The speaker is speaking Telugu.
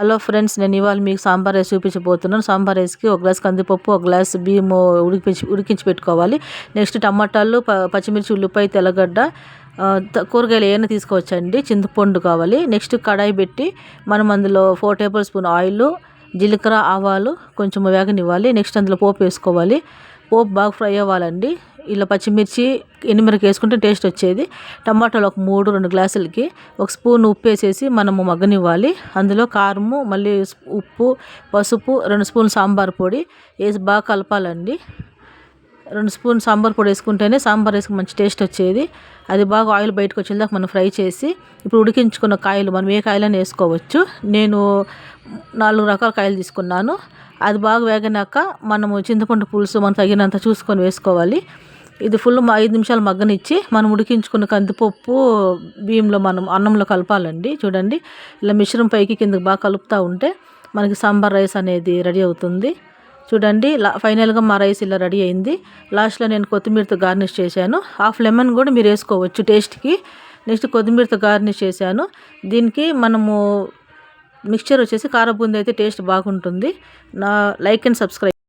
హలో ఫ్రెండ్స్ నేను ఇవాళ మీకు సాంబార్ రైస్ చూపించబోతున్నాను. సాంబార్ రైస్కి ఒక గ్లాస్ కందిపప్పు ఒక గ్లాస్ బియ్యము ఉడికించి ఉడికించి పెట్టుకోవాలి. నెక్స్ట్ టమాటాలు పచ్చిమిర్చి ఉల్లిపాయ తెల్లగడ్డ కూరగాయలు ఏమైనా తీసుకోవచ్చండి. చింతపండు కావాలి. నెక్స్ట్ కడాయి పెట్టి మనం అందులో ఫోర్ టేబుల్ స్పూన్ ఆయిల్ జీలకర్ర ఆవాలు కొంచెం వేగనివ్వాలి. నెక్స్ట్ అందులో పోపు వేసుకోవాలి. పోపు బాగా ఫ్రై అవ్వాలండి. ఇలా పచ్చిమిర్చి ఎనిమిరకి వేసుకుంటే టేస్ట్ వచ్చేది. టమాటాలు ఒక మూడు రెండు గ్లాసులకి. ఒక స్పూన్ ఉప్పు వేసేసి మనము మగ్గనివ్వాలి. అందులో కారము మళ్ళీ ఉప్పు పసుపు రెండు స్పూన్లు సాంబార్ పొడి వేసి బాగా కలపాలండి. రెండు స్పూన్ సాంబార్ పొడి వేసుకుంటేనే సాంబార్ వేసుకుని మంచి టేస్ట్ వచ్చేది. అది బాగా ఆయిల్ బయటకు వచ్చేదాకా మనం ఫ్రై చేసి ఇప్పుడు ఉడికించుకున్న కాయలు మనం ఏ కాయలైనా వేసుకోవచ్చు. నేను నాలుగు రకాల కాయలు తీసుకున్నాను. అది బాగా వేగినాక మనము చింతపండు పులుసు మనం తగినంత చూసుకొని వేసుకోవాలి. ఇది ఫుల్ ఐదు నిమిషాలు మగ్గనిచ్చి మనం ఉడికించుకున్న కందిపప్పు బియ్యంలో మనం అన్నంలో కలపాలండి. చూడండి ఇలా మిశ్రమం పైకి కిందకి బాగా కలుపుతూ ఉంటే మనకి సాంబార్ రైస్ అనేది రెడీ అవుతుంది. చూడండి లా ఫైనల్గా మా రైస్ ఇలా రెడీ అయింది. లాస్ట్లో నేను కొత్తిమీరతో గార్నిష్ చేశాను. హాఫ్ లెమన్ కూడా మీరు వేసుకోవచ్చు టేస్ట్కి. నెక్స్ట్ కొత్తిమీరతో గార్నిష్ చేశాను. దీనికి మనము మిక్చర్ వచ్చేసి కారబూంది అయితే టేస్ట్ బాగుంటుంది. నా లైక్ అండ్ సబ్స్క్రైబ్.